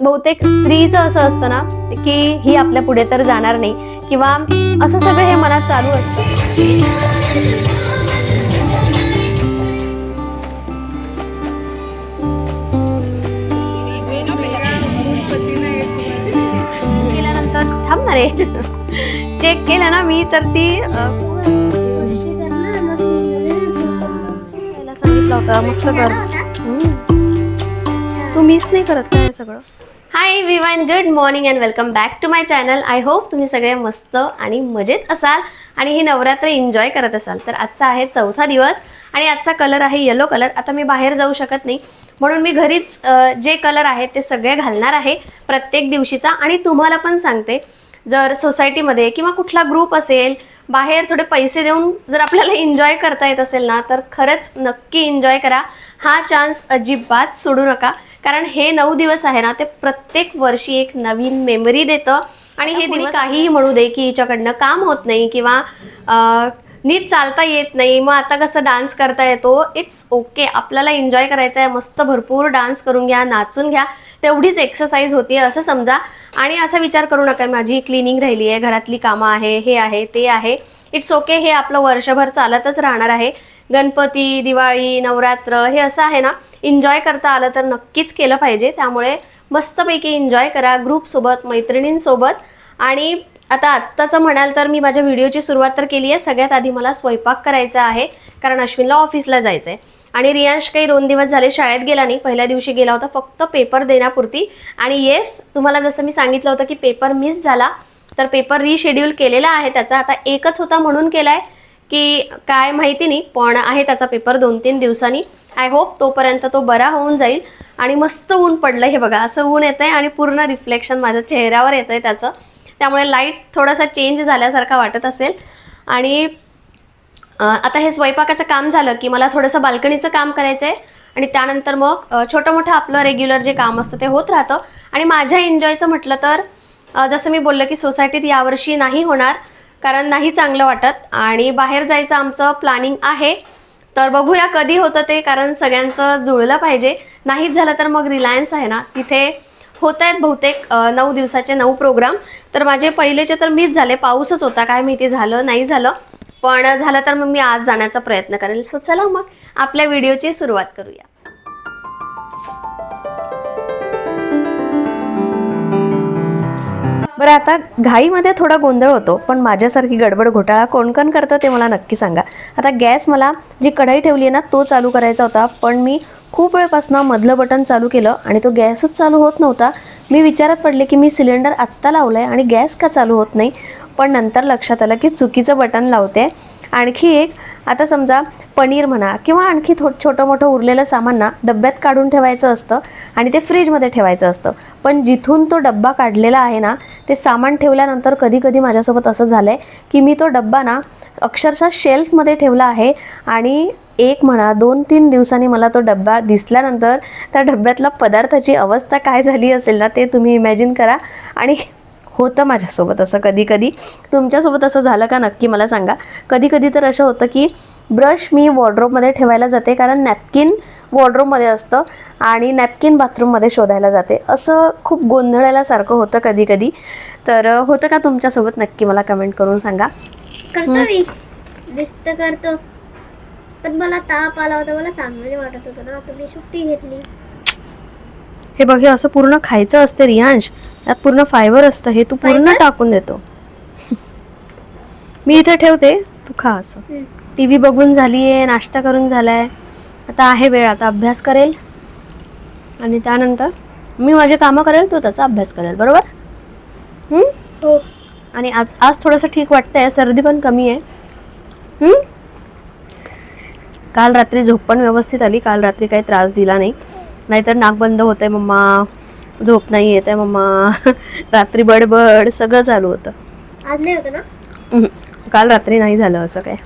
बहुतेक स्त्रीचं असं असतं ना की ही आपल्या पुढे तर जाणार नाही. किंवा असं सगळं हे मनात चालू असतं. केल्यानंतर थांब ना रे. चेक केलं ना मी तर ती सांगितलं होतं मस्त कर. तू मिस नाही करत काय सगळं? Hi Vivan good morning and welcome back to my channel I hope तुम्ही सगळे मस्त आणि मजेत असाल आणि ही नवरात्र एन्जॉय करत असाल. तर आजचा आहे चौथा दिवस आणि आजचा कलर आहे येलो कलर आता मी बाहेर जाऊ शकत नाही. म्हणून मी घरीच जे कलर आहेत ते सगळे घालणार आहे प्रत्येक दिवशीचा आणि तुम्हाला पण सांगते. जर सोसायटीमध्ये किंवा कुठला ग्रुप असेल बाहेर थोडे पैसे देऊन जर आपल्याला एन्जॉय करता येत असेल ना तर खरंच नक्की एन्जॉय करा. हा चान्स अजिबात सोडू नका. कारण हे नऊ दिवस आहे ना ते प्रत्येक वर्षी एक नवीन मेमरी देतं. आणि हे दिवस काहीही म्हणू दे की हिच्याकडनं काम होत नाही किंवा नीट चालता येत नाही. मग आता कसं डान्स करता येतो? इट्स ओके आपल्याला एन्जॉय करायचं आहे मस्त भरपूर डान्स करून घ्या नाचून घ्या. तेवढीच एक्सरसाइज होती असं समजा. आणि असा विचार करू नका माझी क्लिनिंग राहिली आहे घरातली कामं आहे हे आहे ते आहे. इट्स ओके हे आपलं वर्षभर चालतच राहणार आहे. गणपती दिवाळी नवरात्र हे असं आहे ना एन्जॉय करता आलं तर नक्कीच केलं पाहिजे. त्यामुळे मस्तपैकी एन्जॉय करा ग्रुपसोबत मैत्रिणींसोबत. आणि आता आत्ताचं म्हणाल तर मी माझ्या व्हिडिओची सुरुवात तर केली आहे सगळ्यात आधी मला स्वयंपाक करायचा आहे कारण अश्विनला ऑफिसला जायचं आहे आणि रियांश काही दोन दिवस झाले शाळेत गेला नाही. पहिल्या दिवशी गेला होता फक्त पेपर देण्यापुरती. आणि येस तुम्हाला जसं मी सांगितलं होतं की पेपर मिस झाला तर पेपर रिशेड्यूल केलेला आहे त्याचा. आता एकच होता म्हणून केला आहे की काय माहिती नाही पण आहे त्याचा पेपर दोन तीन दिवसांनी. आय होप तोपर्यंत तो बरा होऊन जाईल. आणि मस्त ऊन पडलं हे बघा असं ऊन येतं आहे आणि पूर्ण रिफ्लेक्शन माझ्या चेहऱ्यावर येतं आहे त्याचं. त्यामुळे लाइट थोडासा चेंज झाल्यासारखा वाटत असेल. आणि आता हे स्वयंपाकाचं काम झालं की मला थोडंसं बाल्कनीचं काम करायचं आहे आणि त्यानंतर मग छोटं मोठं आपलं रेग्युलर जे काम असतं ते होत राहतं. आणि माझ्या एन्जॉयचं म्हटलं तर जसं मी बोललं की सोसायटीत यावर्षी नाही होणार कारण नाही चांगलं वाटत. आणि बाहेर जायचं आमचं प्लॅनिंग आहे. तर बघूया कधी होतं ते कारण सगळ्यांचं जुळलं पाहिजे. नाहीच झालं तर मग रिलायन्स आहे ना तिथे होत आहेत बहुतेक नऊ दिवसाचे नऊ प्रोग्राम तर माझे पहिलेचे तर मिस झाले पाऊसच होता काय माहिती झालं नाही झालं. पण झालं तर मग मी आज जाण्याचा प्रयत्न करेल. सो चला मग आपल्या व्हिडिओची सुरुवात करूया. बरं आता घाईमध्ये थोडा गोंधळ होतो पण माझ्यासारखी गडबड घोटाळा कोण कोण करतं ते मला नक्की सांगा. आता गॅस मला जी कढाई ठेवली आहे ना तो चालू करायचा होता पण मी खूप वेळपासून मधलं बटन चालू केलं आणि तो गॅसच चालू होत नव्हता. मी विचारात पडले की मी सिलेंडर आत्ता लावलं आहे आणि गॅस का चालू होत नाही? पण नंतर लक्षात आलं की चुकीचं बटन लावते. आणखी एक आता समजा पनीर म्हणा किंवा आणखी थो छोटं मोठं उरलेलं सामान ना डब्यात काढून ठेवायचं असतं आणि ते फ्रीजमध्ये ठेवायचं असतं. पण जिथून तो डब्बा काढलेला आहे ना ते सामान ठेवल्यानंतर कधी कधी माझ्यासोबत असं झालं आहे की मी तो डब्बा ना अक्षरशः शेल्फमध्ये ठेवला आहे आणि एक म्हणा दोन तीन दिवसांनी मला तो डब्बा दिसल्यानंतर त्या डब्यातला पदार्थाची अवस्था काय झाली असेल ना ते तुम्ही इमॅजिन करा. आणि होतं माझ्यासोबत असं कधी कधी तुमच्यासोबत असं झालं का नक्की मला सांगा. कधी कधी तर असं होतं की ब्रश मी वॉर्ड्रोबमध्ये ठेवायला जाते कारण नॅपकिन वॉर्ड्रोबमध्ये असतं आणि नॅपकिन बाथरूममध्ये शोधायला जाते. असं खूप गोंधळायलासारखं होतं कधी कधी तर होतं का तुमच्यासोबत नक्की मला कमेंट करून सांगा. करतो करतो. पण मला ताप आला होता. मला चांगलं वाटत होतं ना. आता मी सुट्टी घेतली. हे बघ हे असं पूर्ण खायचं असते रियांश यात पूर्ण फायबर असतं. हे तू पूर्ण? टाकून देतो. मी इथे ठेवते. तू खा असं. टी व्ही बघून झाली आहे नाश्ता करून झालाय. आता आहे वेळ. आता अभ्यास करेल. आणि त्यानंतर मी माझे कामं करेल तो त्याचा अभ्यास करेल. बरोबर? हो. आणि आज आज थोडंसं ठीक वाटतंय. सर्दी पण कमी आहे? काल रात्री झोप पण व्यवस्थित आली. काल रात्री काही त्रास दिला नाही. नाहीतर नाक बंद होतंय मम्मा. झोप नाही येत आहे मम्मा. रात्री बडबड सगळं चालू होतं. आज नाही होतं ना. काल रात्री नाही झालं असं काय.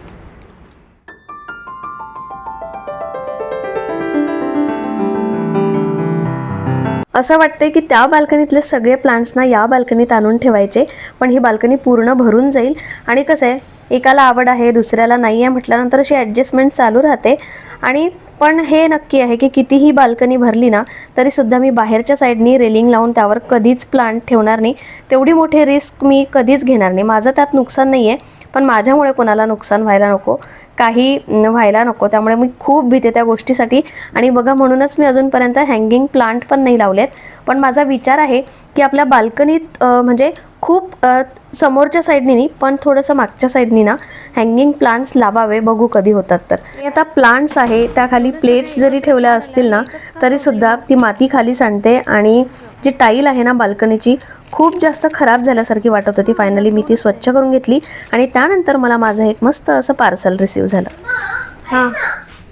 असं वाटतंय की त्या बाल्कनीतले सगळे प्लांट्सना या बाल्कनीत आणून ठेवायचे पण ही बाल्कनी पूर्ण भरून जाईल. आणि कसं आहे एकाला आवड आहे दुसऱ्याला नाही आहे म्हटल्यानंतर अशी ॲडजस्टमेंट चालू राहते. आणि पण हे नक्की आहे की कितीही बाल्कनी भरली ना तरीसुद्धा मी बाहेरच्या साईडनी रेलिंग लावून त्यावर कधीच प्लांट ठेवणार नाही. तेवढी मोठी रिस्क मी कधीच घेणार नाही. माझं त्यात नुकसान नाही आहे पण माझ्यामुळे कोणाला नुकसान व्हायला नको काही व्हायला नको. त्यामुळे मी खूप भीते त्या गोष्टीसाठी. आणि बघा म्हणूनच मी अजूनपर्यंत हँगिंग प्लांट पण नाही लावलेत. पण माझा विचार आहे की आपल्या बाल्कनीत म्हणजे खूप समोरच्या साईडनी नाही पण थोडंसं मागच्या साईडनी ना हँगिंग प्लांट्स लावावे बघू कधी होतात तर. आता प्लांट्स आहे त्याखाली प्लेट्स जरी ठेवल्या असतील ना तरीसुद्धा ती माती खाली सांडते आणि जी टाईल आहे ना बाल्कनीची खूप जास्त खराब झाल्यासारखी वाटत होती. फायनली मी ती स्वच्छ करून घेतली आणि त्यानंतर मला माझं एक मस्त असं पार्सल रिसीव झालं. हां.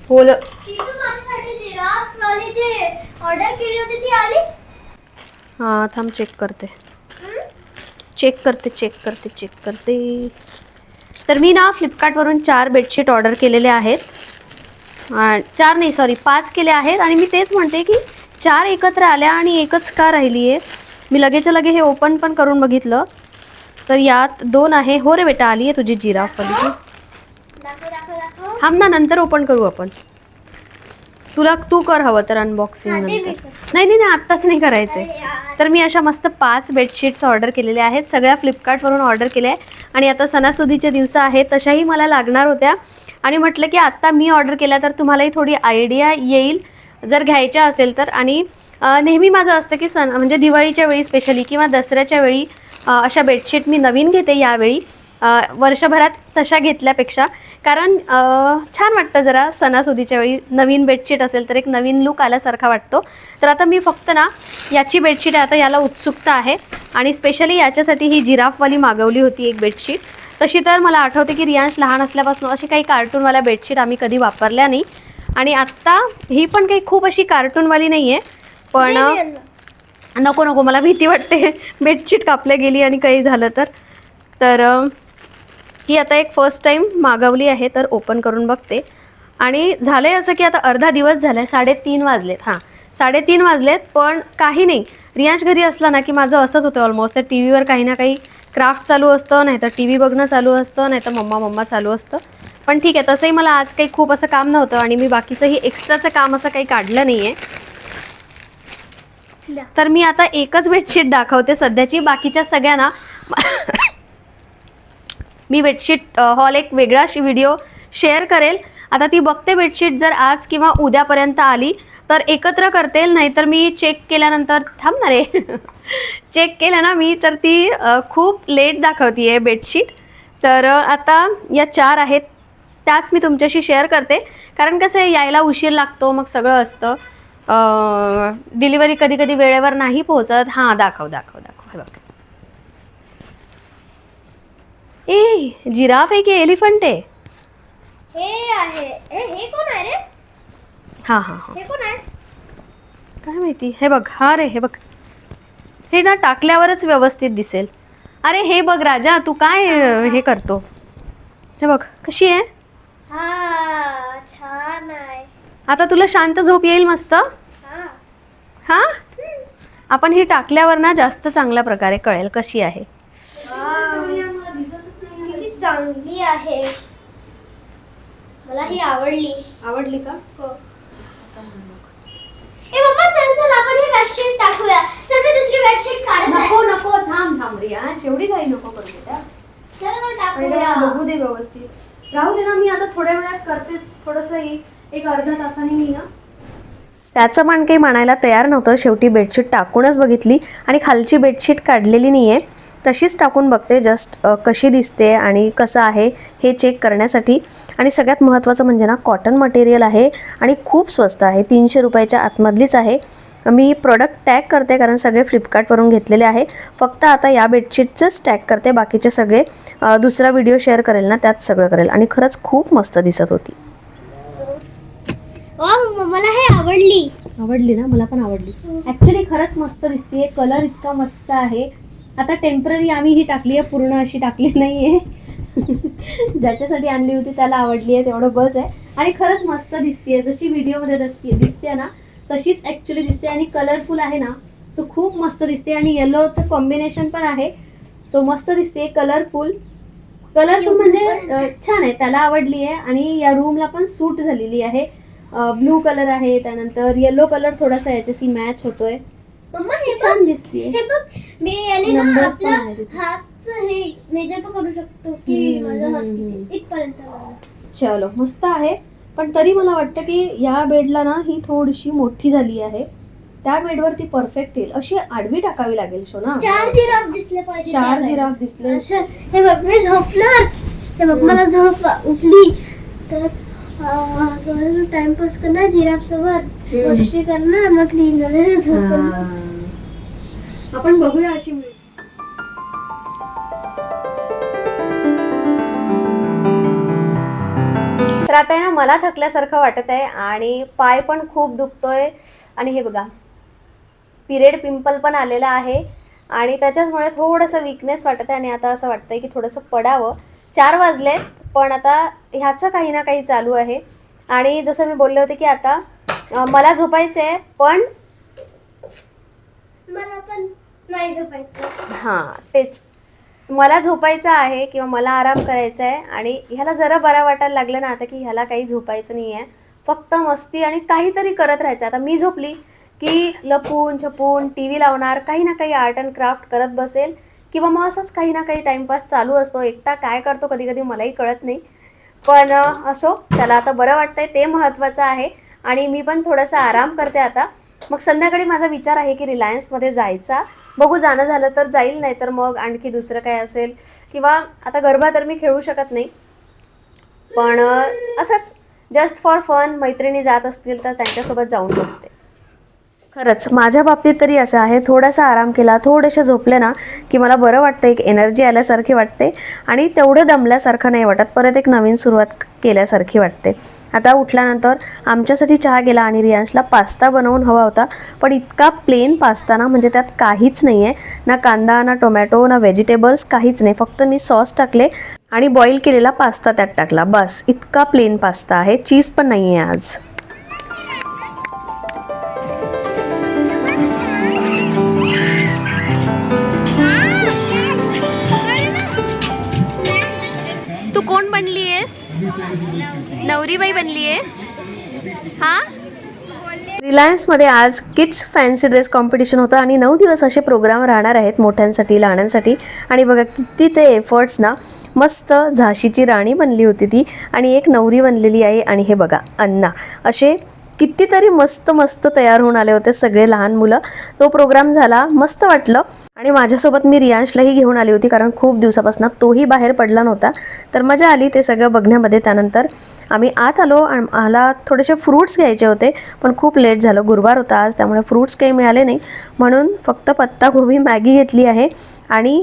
बोल. हां थांब चेक करते. चेक करते चेक करते चेक करते. तर मी ना फ्लिपकार्टवरून चार बेडशीट ऑर्डर केलेले आहेत. चार नाही सॉरी पाच केले आहेत आणि मी तेच म्हणते की चार एकत्र आल्या आणि एकच का राहिली आहे मी लगेच्या लगे हे ओपन पण करून बघितलं. तर यात दोन आहे हो रे बेटा आली आहे तुझी जिराफ पण दाखव थांब ना नंतर ओपन करू आपण. तुला तू कर हवं तर अनबॉक्सिंग नंतर. नाही नाही नाही आत्ताच नाही करायचं. तर मी अशा मस्त पाच बेडशीट्स ऑर्डर केलेल्या आहेत. सगळ्या फ्लिपकार्टवरून ऑर्डर केल्या आहे आणि आता सणासुदीचे दिवस आहेत तशाही मला लागणार होत्या. आणि म्हटलं की आत्ता मी ऑर्डर केल्या तर तुम्हालाही थोडी आयडिया येईल. जर घ्यायच्या असेल तर. आणि नेहमी माझं असतं की सण म्हणजे दिवाळीच्या वेळी स्पेशली किंवा दसऱ्याच्या वेळी अशा बेडशीट मी नवीन घेते यावेळी. वर्षभरात तशा घेतल्यापेक्षा. कारण छान वाटतं जरा सणासुदीच्या वेळी नवीन बेडशीट असेल तर एक नवीन लुक आल्यासारखा वाटतो. तर आता मी फक्त ना याची बेडशीट आता याला उत्सुकता आहे. आणि स्पेशली याच्यासाठी ही जिराफवाली मागवली होती एक बेडशीट. तशी तर मला आठवते की रियांश लहान असल्यापासून अशी काही कार्टूनवाल्या बेडशीट आम्ही कधी वापरल्या नाही. आणि आत्ता ही पण काही खूप अशी कार्टूनवाली नाही आहे पण. नको नको मला भीती वाटते. बेडशीट कापल्या गेली आणि काही झालं तर. तर ही आता एक फर्स्ट टाईम मागवली आहे तर ओपन करून बघते. आणि झालं आहे असं की आता अर्धा दिवस झाला आहे साडेतीन वाजलेत हां. साडेतीन वाजलेत पण काही नाही. रियांश घरी असला ना की माझं असंच होतं ऑलमोस्ट तर टी व्हीवर काही ना काही क्राफ्ट चालू असतं नाही तर टी व्ही बघणं चालू असतं नाही तर मम्मा मम्मा चालू असतं. पण ठीक आहे तसंही मला आज काही खूप असं काम नव्हतं आणि मी बाकीचंही एक्स्ट्राचं काम असं काही काढलं नाही आहे. तर मी आता एकच बेडशीट दाखवते सध्याची. बाकीच्या सगळ्यांना मी बेडशीट हॉल एक वेगळा व्हिडिओ शेअर करेल. आता ती बघते बेडशीट जर आज किंवा उद्यापर्यंत आली तर एकत्र करते नाहीतर मी चेक केल्यानंतर थांबणार आहे रे. चेक केलं ना मी तर ती खूप लेट दाखवती आहे बेडशीट. तर आता या चार आहेत त्याच मी तुमच्याशी शेअर करते. कारण कसं आहे यायला उशीर लागतो मग सगळं असतं. डिलिव्हरी कधी कधी वेळेवर नाही पोहोचत. हां दाखव दाखव दाखव. हे बघ. ए जिराफ आहे की एलिफंट आहे? हे आहे. हे कोण आहे रे? हां हां हां. हे कोण आहे? काय माहिती? हे बघ हा रे हे बघ. हे ना टाकल्यावरच व्यवस्थित दिसेल. अरे हे बघ राजा तू काय हे करतो? हे बघ कशी आहे? हा छान आहे. आता तुला शांत झोप येईल मस्त? हा. हां? आपण ही टाकल्यावर ना जास्त चांगल्या प्रकारे कळेल कशी आहे. किती चांगली आहे. मला ही आवडली. आवडली का? हो. ए मम्मा चल चल आपण ही बेडशीट टाकूया. चल मी दुसरी बेडशीट काढत आहे. नको नको थांब थांब रिया एवढी काही नको करू बेटा चल मग पहिले टाकूया बघू दे व्यवस्थित. राहू दे ना मी आता थोड्या वेळात करतेच. थोडंसं एक एक अर्ध्या तासाने मी ना त्याचं मान काही म्हणायला तयार नव्हतं. शेवटी बेडशीट टाकूनच बघितली आणि खालची बेडशीट काढलेली नाही आहे तशीच टाकून बघते जस्ट कशी दिसते आणि कसं आहे हे चेक करण्यासाठी. आणि सगळ्यात महत्त्वाचं म्हणजे ना कॉटन मटेरियल आहे आणि खूप स्वस्त आहे तीनशे रुपयाच्या आतमधलीच आहे. मी प्रोडक्ट टॅग करते कारण सगळे फ्लिपकार्टवरून घेतलेले आहे. फक्त आता या बेडशीटचंच टॅग करते बाकीचे सगळे दुसरा व्हिडिओ शेअर करेल ना त्यात सगळं करेल. आणि खरंच खूप मस्त दिसत होती. मला हे आवडली. आवडली ना? मला पण आवडली. ऍक्च्युली खरंच मस्त दिसते कलर इतका मस्त आहे. आता टेंपररी आम्ही ही टाकली आहे पूर्ण अशी टाकली नाही आहे ज्याच्यासाठी आणली होती त्याला आवडली आहे तेवढं बस आहे. आणि खरंच मस्त दिसते जशी व्हिडिओमध्ये दिसते दिसते ना तशीच ॲक्च्युली दिसते आणि कलरफुल आहे ना सो खूप मस्त दिसते आणि येलोचं कॉम्बिनेशन पण आहे सो मस्त दिसते कलरफुल कलरफुल म्हणजे छान आहे त्याला आवडली आहे. आणि या रूमला पण सूट झालेली आहे. ब्लू कलर आहे त्यानंतर येलो कलर थोडासा याच्याशी मॅच होतोय. मम्मा हे छान बघ. दिसतीये. हे बघ मी याने ना Numbers पण आपला आहेत इथे. हातचं हे मेजर पण करू शकतो की हम्म, माझा हात हम्म, किती इथपर्यंत. चलो मस्त आहे. पण तरी मला वाटतं की ह्या बेडला ना ही थोडीशी मोठी झाली आहे. त्या बेडवर ती परफेक्ट येईल. अशी आडवी टाकावी लागेल शोना. चार जिराफ दिसले पाहिजे चार. जिराफ दिसले. असं, हे बघ मी झोपणार. हे बघ मला झोप उठली. तर टाइमपास करणार जिराफ सोबत हम्म. गोष्टी करणार मग क्लीन झाले. आपण बघूया अशी मुलगी. तर आता आहे ना मला थकल्यासारखं वाटत आहे आणि पाय पण खूप दुखतोय. आणि हे बघा पिरियड पिंपल पण आलेला आहे. आणि त्याच्याचमुळे थोडंसं विकनेस वाटत आहे आणि आता असं वाटतंय की थोडंसं पडावं. चार वाजलेत. पण आता ह्याचं काही ना काही चालू आहे. आणि जसं मी बोलले होते की आता मला झोपायचं आहे पण मला पण नाही झोपायचं हां तेच. मला झोपायचं आहे किंवा मला आराम करायचा आहे आणि ह्याला जरा बरा वाटायला लागलं ना आता की ह्याला काही झोपायचं नाही आहे फक्त मस्ती आणि काहीतरी करत राहायचं. आता मी झोपली की लपून छपून टी व्ही लावणार काही ना काही आर्ट अँड क्राफ्ट करत बसेल. किंवा मग असंच काही ना काही टाईमपास चालू असतो. एकटा काय करतो कधी कधी मलाही कळत नाही. पण असो त्याला आता बरं वाटतंय ते महत्त्वाचं आहे. आणि मी पण थोडासा आराम करते आता. मग संध्याकाळी माझा विचार आहे की रिलायन्समध्ये जायचा. बघू जाणं झालं तर जाईल नाही तर मग आणखी दुसरं काय असेल. किंवा आता गरबा तर मी खेळू शकत नाही. पण असंच जस्ट फॉर फन मैत्रिणी जात असतील तर त्यांच्यासोबत जाऊन बघते. खरंच माझ्या बाबतीत तरी असं आहे. थोडासा आराम केला थोडेसे झोपले ना की मला बरं वाटतं एक एनर्जी आल्यासारखी वाटते. आणि तेवढं दमल्यासारखं नाही वाटत परत एक नवीन सुरुवात केल्यासारखी वाटते. आता उठल्यानंतर आमच्यासाठी चहा गेला आणि रियांशला पास्ता बनवून हवा होता. पण इतका प्लेन पास्ता ना म्हणजे त्यात काहीच नाही आहे ना कांदा ना टोमॅटो ना व्हेजिटेबल्स काहीच नाही. फक्त मी सॉस टाकले आणि बॉईल केलेला पास्ता त्यात टाकला. बस इतका प्लेन पास्ता आहे. चीज पण नाही आहे आज. नवरीबाई बनली आहेस? हा? रिलायन्समध्ये आज किड्स फॅन्सी ड्रेस कॉम्पिटिशन होतं आणि नऊ दिवस असे प्रोग्राम राहणार आहेत मोठ्यांसाठी लहानांसाठी. आणि बघा किती ते एफर्ट्स ना मस्त झाशीची राणी बनली होती ती. आणि एक नवरी बनलेली आहे आणि हे बघा अण्णा. असे कितीतरी मस्त मस्त तयार होऊन आले होते सगळे लहान मुलं. तो प्रोग्राम झाला मस्त वाटलं. आणि माझ्यासोबत मी रियांशलाही घेऊन आली होती कारण खूप दिवसापासून तोही बाहेर पडला नव्हता. तर मजा आली ते सगळं बघण्यामध्ये त्यानंतर. आम्ही आत आलो आणि मला थोडेसे फ्रूट्स घ्यायचे होते पण खूप लेट झालं. गुरुवार होता आज त्यामुळे फ्रूट्स काही मिळाले नाही. म्हणून फक्त पत्तागोबी मॅगी घेतली आहे. आणि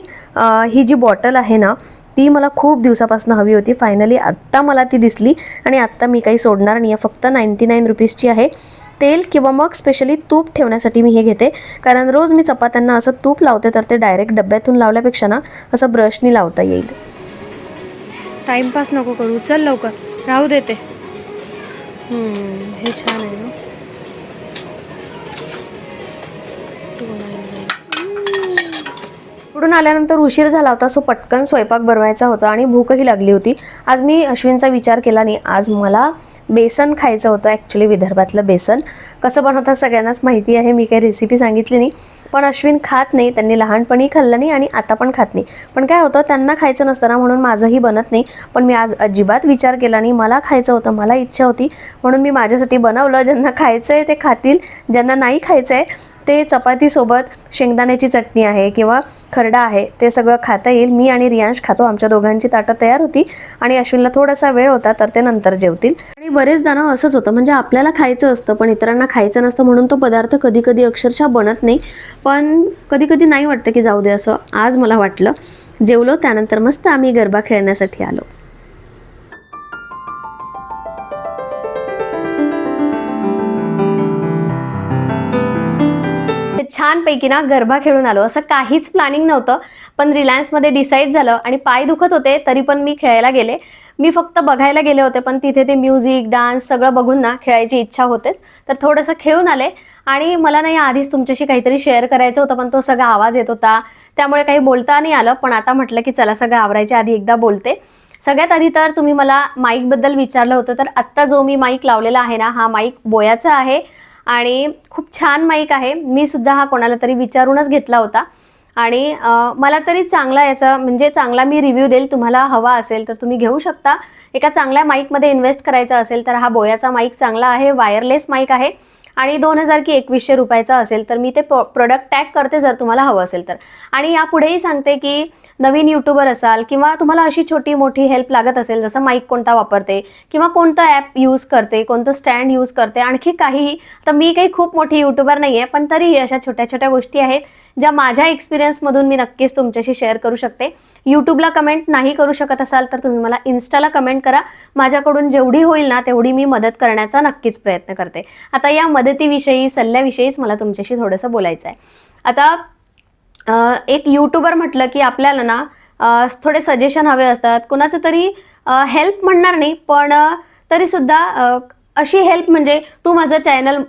ही जी बॉटल आहे ना ती मला खूप दिवसापासून हवी होती. फायनली आत्ता मला ती दिसली आणि आत्ता मी काही सोडणार नाही. आहे फक्त नाईंटी नाईन रुपीजची आहे. तेल किंवा मग स्पेशली तूप ठेवण्यासाठी मी हे घेते. कारण रोज मी चपात्यांना असं तूप लावते तर ते डायरेक्ट डब्यातून लावल्यापेक्षा ना असं ब्रशनी लावता येईल. टाईमपास नको करू. चल लवकर. राहू देते. हे छान आहे ना. पुढून आल्यानंतर उशीर झाला होता सो पटकन स्वयंपाक बनवायचा होता आणि भूकही लागली होती. आज मी अश्विनचा विचार केला नाही. आज मला बेसन खायचं होतं ॲक्च्युली विदर्भातलं बेसन. कसं बनवतात सगळ्यांनाच माहिती आहे. मी काही रेसिपी सांगितली नाही. पण अश्विन खात नाही. त्यांनी लहानपणी खाल्लं नाही आणि आता पण खात नाही. पण काय होतं त्यांना खायचं नसताना म्हणून माझंही बनत नाही. पण मी आज अजिबात विचार केला नाही. मला खायचं होतं मला इच्छा होती. म्हणून मी माझ्यासाठी बनवलं. ज्यांना खायचं आहे ते खातील. ज्यांना नाही खायचं आहे ते चपातीसोबत शेंगदाण्याची चटणी आहे किंवा खरडा आहे ते सगळं खाता येईल. मी आणि रियांश खातो. आमच्या दोघांची ताटं तयार होती आणि अश्विनला थोडासा वेळ होता तर ते नंतर जेवतील. आणि बरेचदा ना असंच होतं. म्हणजे आपल्याला खायचं असतं पण इतरांना खायचं नसतं म्हणून तो पदार्थ कधी कधी अक्षरशः बनत नाही. पण कधी कधी नाही वाटतं की जाऊ दे असं. आज मला वाटलं. जेवलो त्यानंतर मस्त आम्ही गरबा खेळण्यासाठी आलो. छानपैकी ना गरबा खेळून आलो. असं काहीच प्लॅनिंग नव्हतं. पण रिलायन्समध्ये डिसाईड झालं आणि पाय दुखत होते तरी पण मी खेळायला गेले. मी फक्त बघायला गेले होते पण तिथे ते म्युझिक डान्स सगळं बघून ना खेळायची इच्छा होतेच. तर थोडंसं खेळून आले आणि मला नाही आधीच तुमच्याशी काहीतरी शेअर करायचं होतं पण तो सगळा आवाज येत होता. त्यामुळे काही बोलता नाही आलं पण आता म्हटलं की चला सगळं आवरायच्या आधी एकदा बोलते. सगळ्यात आधी तर तुम्ही मला माईकबद्दल विचारलं होतं तर आत्ता जो मी माईक लावलेला आहे ना हा माईक बोयाचा आहे. आणि खूप छान माईक आहे. मी सुद्धा हा कोणाला तरी विचारूनच घेतला होता. आणि मला तरी चांगला याचा म्हणजे चांगला मी रिव्ह्यू देईल. तुम्हाला हवा असेल तर तुम्ही घेऊ शकता. एका चांगल्या माईकमध्ये इन्व्हेस्ट करायचा असेल तर हा बोयाचा माईक चांगला आहे. वायरलेस माईक आहे. आणि दोन हजार की एकवीसशे रुपयाचा असेल तर मी ते प्रोडक्ट टॅग करते जर तुम्हाला हवं असेल तर. आणि यापुढेही सांगते की नवीन यूट्यूबर असाल किंवा तुम्हाला अशी छोटी मोठी हेल्प लागत असेल जसं माईक कोणता वापरते किंवा कोणतं ॲप यूज करते कोणतं स्टँड यूज करते आणखी काहीही तर मी काही खूप मोठी यूट्यूबर नाही आहे पण तरीही अशा छोट्या छोट्या गोष्टी आहेत ज्या माझ्या एक्सपिरियन्समधून मी नक्कीच तुमच्याशी शेअर करू शकते. यूट्यूबला कमेंट नाही करू शकत असाल तर तुम्ही मला इन्स्टाला कमेंट करा. माझ्याकडून जेवढी होईल ना तेवढी मी मदत करण्याचा नक्कीच प्रयत्न करते. आता या मदतीविषयी सल्ल्याविषयीच मला तुमच्याशी थोडंसं बोलायचं आहे आता एक यूट्यूबर म्हटलं की आपल्याला ना थोडे सजेशन हवे असतात. कुणाचं तरी हेल्प म्हणणार नाही पण तरीसुद्धा अशी हेल्प म्हणजे तू माझं चॅनल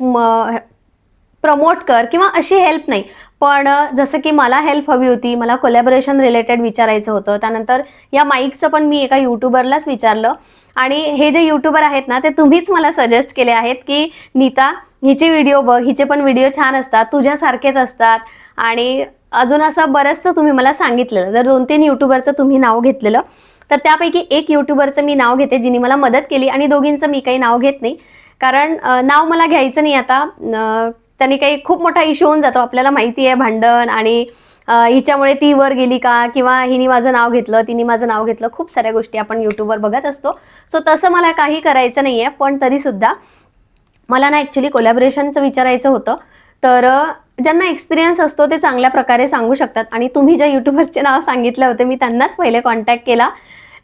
प्रमोट कर किंवा अशी हेल्प नाही. पण जसं की मला हेल्प हवी होती मला कोलॅबरेशन रिलेटेड विचारायचं होतं. त्यानंतर या माईकचं पण मी एका यूट्यूबरलाच विचारलं. आणि हे जे यूट्यूबर आहेत ना ते तुम्हीच मला सजेस्ट केले आहेत की नीता हिचे व्हिडिओ बघ. हिचे पण व्हिडिओ छान असतात. तुझ्यासारखेच असतात. आणि अजून असं बरंचसं तुम्ही मला सांगितलेलं जर दोन तीन यूट्यूबरचं तुम्ही नाव घेतलेलं तर त्यापैकी एक यूट्यूबरचं मी नाव घेते जिने मला मदत केली आणि दोघींचं मी काही नाव घेत नाही. कारण नाव मला घ्यायचं नाही आता. त्यांनी काही खूप मोठा इश्यू होऊन जातो. आपल्याला माहिती आहे भांडण आणि हिच्यामुळे ती वर गेली का? किंवा हिने माझं नाव घेतलं तिने माझं नाव घेतलं खूप साऱ्या गोष्टी आपण यूट्यूबवर बघत असतो. सो तसं मला काही करायचं नाही आहे पण तरीसुद्धा मला ना ॲक्च्युली कोलॅबरेशनचं विचारायचं होतं. तर ज्यांना एक्सपिरियन्स असतो ते चांगल्या प्रकारे सांगू शकतात. आणि तुम्ही ज्या युट्यूबर्सचे नाव सांगितलं होते मी त्यांनाच पहिले कॉन्टॅक्ट केला.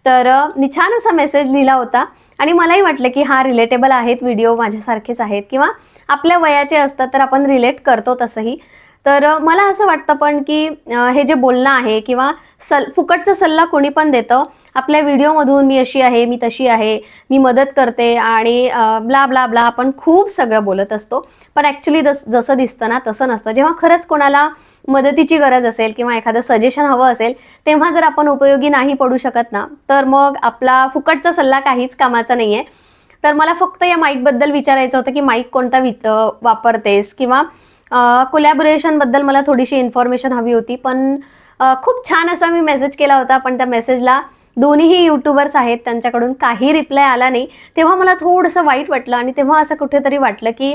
तर मी छान असा मेसेज लिहिला होता. आणि मलाही वाटलं की हा रिलेटेबल आहेत व्हिडिओ माझ्यासारखेच आहेत. किंवा आपल्या वयाचे असतात तर आपण रिलेट करतो तसंही. तर मला असं वाटतं पण की हे जे बोलणं आहे किंवा सल फुकटचा सल्ला कोणी पण देतं आपल्या व्हिडिओमधून मी अशी आहे मी तशी आहे मी मदत करते आणि ब्ला ब्ला ब्ला आपण खूप सगळं बोलत असतो. पण ॲक्च्युली जस जसं दिसतं ना तसं नसतं. जेव्हा खरंच कोणाला मदतीची गरज असेल किंवा एखादं सजेशन हवं असेल तेव्हा जर आपण उपयोगी नाही पडू शकत ना तर मग आपला फुकटचा सल्ला काहीच कामाचा नाही आहे तर मला फक्त या माईकबद्दल विचारायचं होतं की माईक कोणता वि वापरतेस किंवा कोलॅबोरेशनबद्दल मला थोडीशी इन्फॉर्मेशन हवी होती पण खूप छान असा मी मेसेज केला होता पण त्या मेसेजला दोन्हीही यूट्यूबर्स आहेत त्यांच्याकडून काही रिप्लाय आला नाही. तेव्हा मला थोडंसं वाईट वाटलं आणि तेव्हा असं कुठेतरी वाटलं की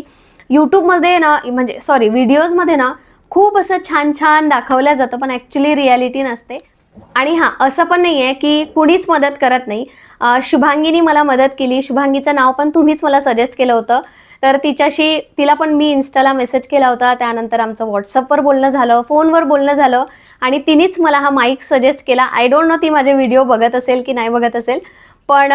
यूट्यूबमध्ये ना म्हणजे सॉरी व्हिडिओजमध्ये ना खूप असं छान छान दाखवलं जातं पण ॲक्च्युली रियालिटी नसते. आणि हां असं पण नाही आहे की कुणीच मदत करत नाही. शुभांगीनी मला मदत केली. शुभांगीचं नाव पण तुम्हीच मला सजेस्ट केलं होतं. तर तिच्याशी तिला पण मी इन्स्टाला मेसेज केला होता. त्यानंतर आमचं व्हॉट्सअपवर बोलणं झालं फोनवर बोलणं झालं आणि तिनेच मला हा माईक सजेस्ट केला. आय डोंट नो ती माझे व्हिडिओ बघत असेल की नाही बघत असेल. पण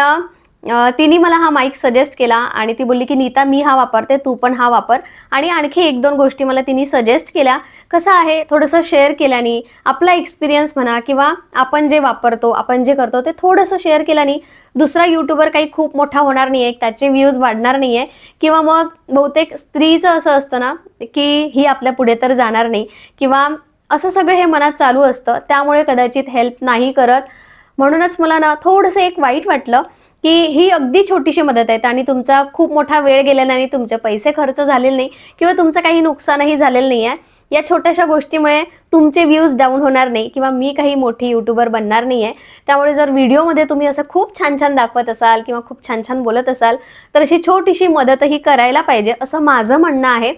तिने मला हा माईक सजेस्ट केला आणि ती बोलली की नीता मी हा वापरते तू पण हा वापर. आणि आणखी एक दोन गोष्टी मला तिने सजेस्ट केल्या. कसं आहे थोडंसं शेअर केल्याने आपला एक्सपिरियन्स म्हणा किंवा आपण जे वापरतो आपण जे करतो ते थोडंसं शेअर केल्याने दुसरा यूट्यूबर काही खूप मोठा होणार नाही आहे त्याचे व्ह्यूज वाढणार नाही आहे किंवा मग बहुतेक स्त्रीचं असं असतं ना की ही आपल्या पुढे तर जाणार नाही. किंवा असं सगळं हे मनात चालू असतं त्यामुळे कदाचित हेल्प नाही करत. म्हणूनच मला ना थोडंसं एक वाईट वाटलं. की ही अगदी छोटीशी मदत आहे. आणि तुमचा खूप मोठा वेळ गेला नाही तुमचे पैसे खर्च झालेले नाही किंवा तुमचं काही नुकसानही झालेलं नाही आहे. या छोट्याशा गोष्टीमुळे तुमचे व्ह्यूज डाऊन होणार नाही किंवा मी काही मोठी यूट्यूबर बनणार नाही आहे. त्यामुळे जर व्हिडिओमध्ये तुम्ही असं खूप छान छान दाखवत असाल किंवा खूप छान छान बोलत असाल तर अशी छोटीशी मदतही करायला पाहिजे असं माझं म्हणणं आहे.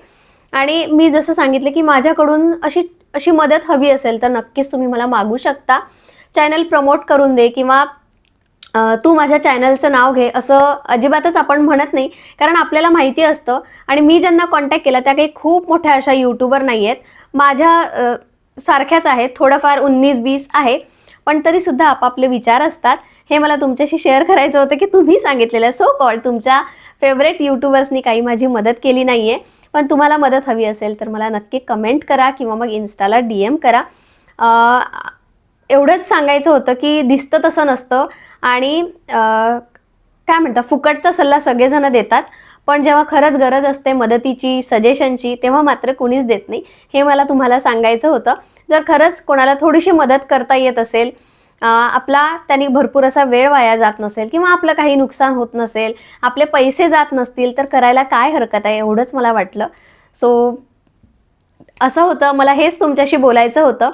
आणि मी जसं सांगितलं की माझ्याकडून अशी अशी मदत हवी असेल तर नक्कीच तुम्ही मला मागू शकता. चॅनल प्रमोट करून दे किंवा तू माझ्या चॅनलचं नाव घे. असं अजिबातच आपण म्हणत नाही कारण आपल्याला माहिती असतं. आणि मी ज्यांना कॉन्टॅक्ट केला त्या काही खूप मोठ्या अशा यूट्यूबर नाही आहेत माझ्या सारख्याच आहेत. थोडंफार उन्नीस बीस आहे. पण तरीसुद्धा आपापले विचार असतात. हे मला तुमच्याशी शेअर करायचं होतं की तुम्ही सांगितलेलं. सो कॉल तुमच्या फेवरेट यूट्यूबर्सनी काही माझी मदत केली नाही आहे पण तुम्हाला मदत हवी असेल तर मला नक्की कमेंट करा किंवा मग इन्स्टाला डी एम करा. एवढंच सांगायचं होतं की दिसतं तसं नसतं. आणि काय म्हणतात फुकटचा सल्ला सगळेजण देतात पण जेव्हा खरंच गरज असते मदतीची सजेशनची तेव्हा मात्र कुणीच देत नाही. हे मला तुम्हाला सांगायचं होतं. जर खरंच कोणाला थोडीशी मदत करता येत असेल आपला त्यांनी भरपूर असा वेळ वाया जात नसेल किंवा आपलं काही नुकसान होत नसेल आपले पैसे जात नसतील तर करायला काय हरकत आहे एवढंच मला वाटलं. सो असं होतं. मला हेच तुमच्याशी बोलायचं होतं.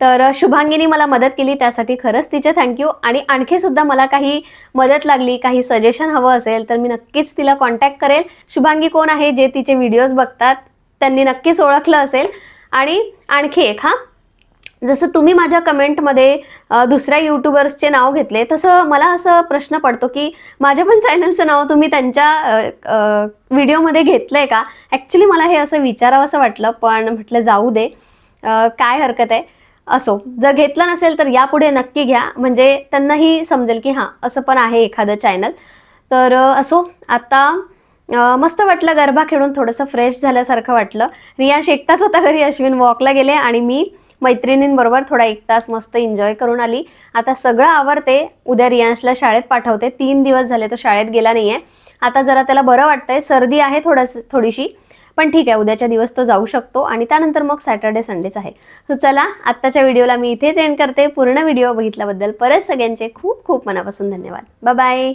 तर शुभांगीनी मला मदत केली त्यासाठी खरंच तिचे थँक्यू आणि आणखी सुद्धा मला काही मदत लागली काही सजेशन हवं असेल तर मी नक्कीच तिला कॉन्टॅक्ट करेल. शुभांगी कोण आहे जे तिचे व्हिडिओज बघतात त्यांनी नक्कीच ओळखलं असेल. आणि आणखी एक हां. जसं तुम्ही माझ्या कमेंटमध्ये दुसऱ्या यूट्यूबर्सचे नाव घेतले तसं मला असं प्रश्न पडतो की माझ्या पण चॅनलचं नाव तुम्ही त्यांच्या व्हिडिओमध्ये घेतलं आहे का? ॲक्च्युली मला हे असं विचारावं असं वाटलं पण म्हटलं जाऊ दे. काय हरकत आहे? असो जर घेतला नसेल तर यापुढे नक्की घ्या. म्हणजे त्यांनाही समजेल की हां असं पण आहे एखादं चॅनल तर असो आता मस्त वाटलं गरबा खेळून थोडंसं फ्रेश झाल्यासारखं वाटलं. रियांश एकटाच होता घरी अश्विन वॉकला गेले आणि मी मैत्रिणींबरोबर थोडा एक तास मस्त एन्जॉय करून आली. आता सगळं आवरते. उद्या रियांशला शाळेत पाठवते. तीन दिवस झाले तो शाळेत गेला नाही आहे आता जरा त्याला बरं वाटतंय. सर्दी आहे थोडंसं थोडीशी. पण ठीक आहे उद्याच्या दिवस तो जाऊ शकतो आणि त्यानंतर मग सॅटर्डे संडेच आहे. सो चला आत्ताच्या व्हिडिओला मी इथेच एंड करते. पूर्ण व्हिडिओ बघितल्याबद्दल परत सगळ्यांचे खूप खूप मनापासून धन्यवाद. बाय